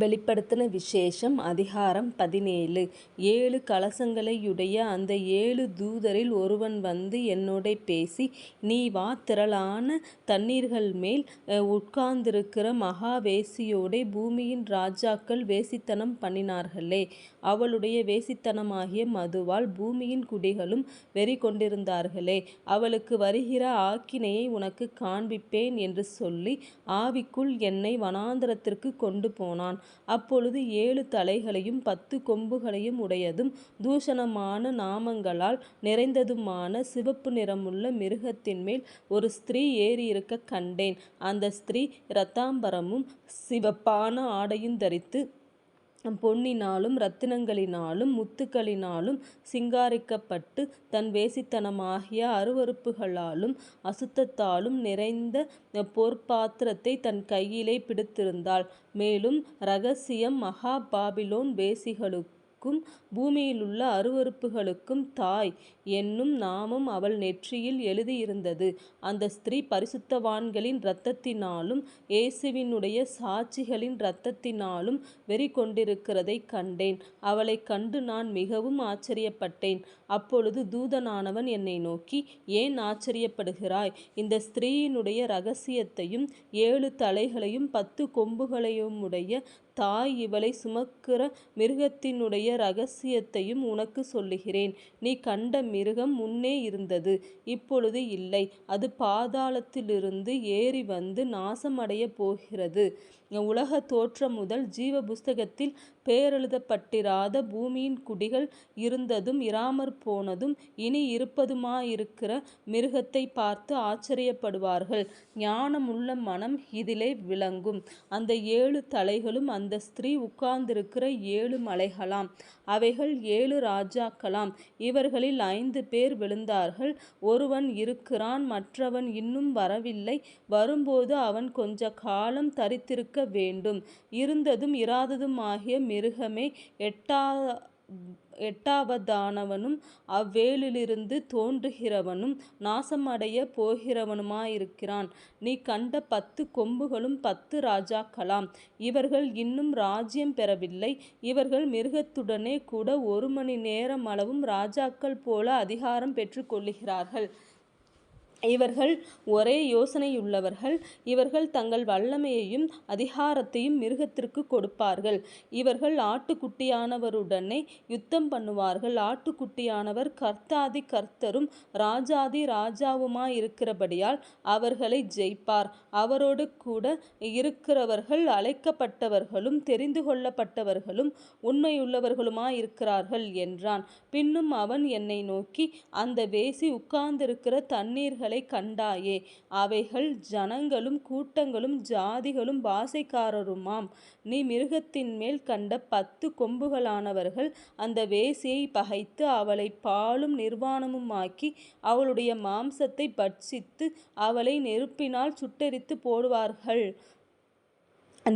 வெளிப்படுத்தின விசேஷம் அதிகாரம் பதினேழு. ஏழு கலசங்களையுடைய அந்த ஏழு தூதரில் ஒருவன் வந்து என்னோட பேசி நீ வா திரளான தண்ணீர்கள் மேல் உட்கார்ந்திருக்கிற மகாவேசியோட பூமியின் ராஜாக்கள் வேசித்தனம் பண்ணினார்களே அவளுடைய வேசித்தனமாகிய மதுவால் பூமியின் குடிகளும் வெறி கொண்டிருந்தார்களே அவளுக்கு வருகிற ஆக்கினையை உனக்கு காண்பிப்பேன் என்று சொல்லி ஆவிக்குள் என்னை வனாந்தரத்திற்குக் கொண்டு போனான். அப்பொழுது ஏழு தலைகளையும் பத்து கொம்புகளையும் உடையதும் தூஷணமான நாமங்களால் நிறைந்ததுமான சிவப்பு நிறமுள்ள மிருகத்தின் மேல் ஒரு ஸ்திரீ ஏறியிருக்கக் கண்டேன். அந்த ஸ்திரீ இரத்தாம்பரமும் சிவப்பான ஆடையும் தரித்து பொன்னினாலும் ரத்தினங்களினாலும் முத்துக்களினாலும் சிங்காரிக்கப்பட்டு தன் வேசித்தனமாகிய அருவருப்புகளாலும் அசுத்தத்தாலும் நிறைந்த பொற்பாத்திரத்தை தன் கையிலே பிடித்திருந்தாள். மேலும் இரகசியம் மகா பாபிலோன் வேசிகளுக்கும் பூமியிலுள்ள அருவருப்புகளுக்கும் தாய் என்னும் நாமம் அவள் நெற்றியில் எழுதியிருந்தது. அந்த ஸ்திரீ பரிசுத்தவான்களின் இரத்தத்தினாலும் இயேசுவினுடைய சாட்சிகளின் இரத்தத்தினாலும் வெறிகொண்டிருக்கிறதைக் கண்டேன். அவளைக் கண்டு நான் மிகவும் ஆச்சரியப்பட்டேன். அப்பொழுது தூதனானவன் என்னை நோக்கி ஏன் ஆச்சரியப்படுகிறாய்? இந்த ஸ்திரீயினுடைய ரகசியத்தையும் ஏழு தலைகளையும் பத்து கொம்புகளையும் உடைய தாய் இவளை சுமக்கிற மிருகத்தினுடைய ரகசியத்தையும் உனக்கு சொல்லுகிறேன். நீ கண்ட மிருகம் முன்னே இருந்தது இப்பொழுது இல்லை அது பாதாளத்திலிருந்து ஏறி வந்து நாசமடைய போகிறது. உலகத் தோற்றமுதல் ஜீவ புஸ்தகத்தில் பெயரெழுதப்பட்டிராத பூமியின் குடிகள் இருந்ததும் இராமற் போனதும் இனி இருப்பதுமாயிருக்கிற மிருகத்தைப் பார்த்து ஆச்சரியப்படுவார்கள். ஞானமுள்ள மனம் இதிலே விளங்கும். அந்த ஏழு தலைகளும் அந்த ஸ்திரீ உட்கார்ந்திருக்கிற ஏழு மலைகளாம். அவைகள் ஏழு ராஜாக்களாம். இவர்களில் ஐந்து பேர் விழுந்தார்கள். ஒருவன் இருக்கிறான் மற்றவன் இன்னும் வரவில்லை. வரும்போது அவன் கொஞ்ச காலம் தரித்திருக்க வேண்டும். இருந்ததும் இராததுமாகிய மிருகமே எட்டா எட்டாவதானவனும் அவ்வேலிலிருந்து தோன்றுகிறவனும் நாசமடைய போகிறவனுமாயிருக்கிறான். நீ கண்ட பத்து கொம்புகளும் பத்து ராஜாக்களாம். இவர்கள் இன்னும் ராஜ்யம் பெறவில்லை. இவர்கள் மிருகத்துடனே கூட ஒரு மணி நேரமளவும் ராஜாக்கள் போல அதிகாரம் பெற்றுக்கொள்ளுகிறார்கள். இவர்கள் ஒரே யோசனையுள்ளவர்கள். இவர்கள் தங்கள் வல்லமையையும் அதிகாரத்தையும் மிருகத்திற்குக் கொடுப்பார்கள். இவர்கள் ஆட்டுக்குட்டியானவருடனே யுத்தம் பண்ணுவார்கள். ஆட்டுக்குட்டியானவர் கர்த்தாதி கர்த்தரும் ராஜாதி ராஜாவுமாயிருக்கிறபடியால் அவர்களை ஜெயிப்பார். அவரோடு கூட இருக்கிறவர்கள் அழைக்கப்பட்டவர்களும் தெரிந்து கொள்ளப்பட்டவர்களும் உண்மையுள்ளவர்களுமாயிருக்கிறார்கள் என்றான். பின்னும் அவன் என்னை நோக்கி அந்த வேசி உட்கார்ந்திருக்கிற தண்ணீர்கள் தண்ணீர்களைக் கண்டாயே. அவைகள் ஜனங்களும் கூட்டங்களும் ஜாதிகளும் பாசைக்காரருமாம் நீ மிருகத்தின் மேல் கண்ட பத்து கொம்புகளானவர்கள் அந்த வேசியை பகைத்து அவளை பாழும் நிர்வாணமுமாக்கி அவளுடைய மாம்சத்தை பட்சித்து அவளை நெருப்பினால் சுட்டெரித்துப் போடுவார்கள்.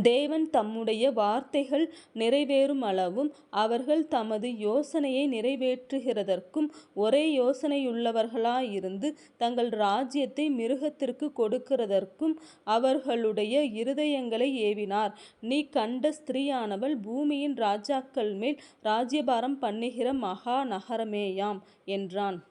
தேவன் தம்முடைய வார்த்தைகள் நிறைவேறும் அளவும் அவர்கள் தமது யோசனையை நிறைவேற்றுகிறதற்கும் ஒரே யோசனையுள்ளவர்களாயிருந்து தங்கள் ராஜ்யத்தை மிருகத்திற்கு கொடுக்கிறதற்கும் அவர்களுடைய இருதயங்களை ஏவினார். நீ கண்ட ஸ்திரீயானவள் பூமியின் ராஜாக்கள் மேல் ராஜ்யபாரம் பண்ணுகிற மகா நகரமேயாம் என்றான்.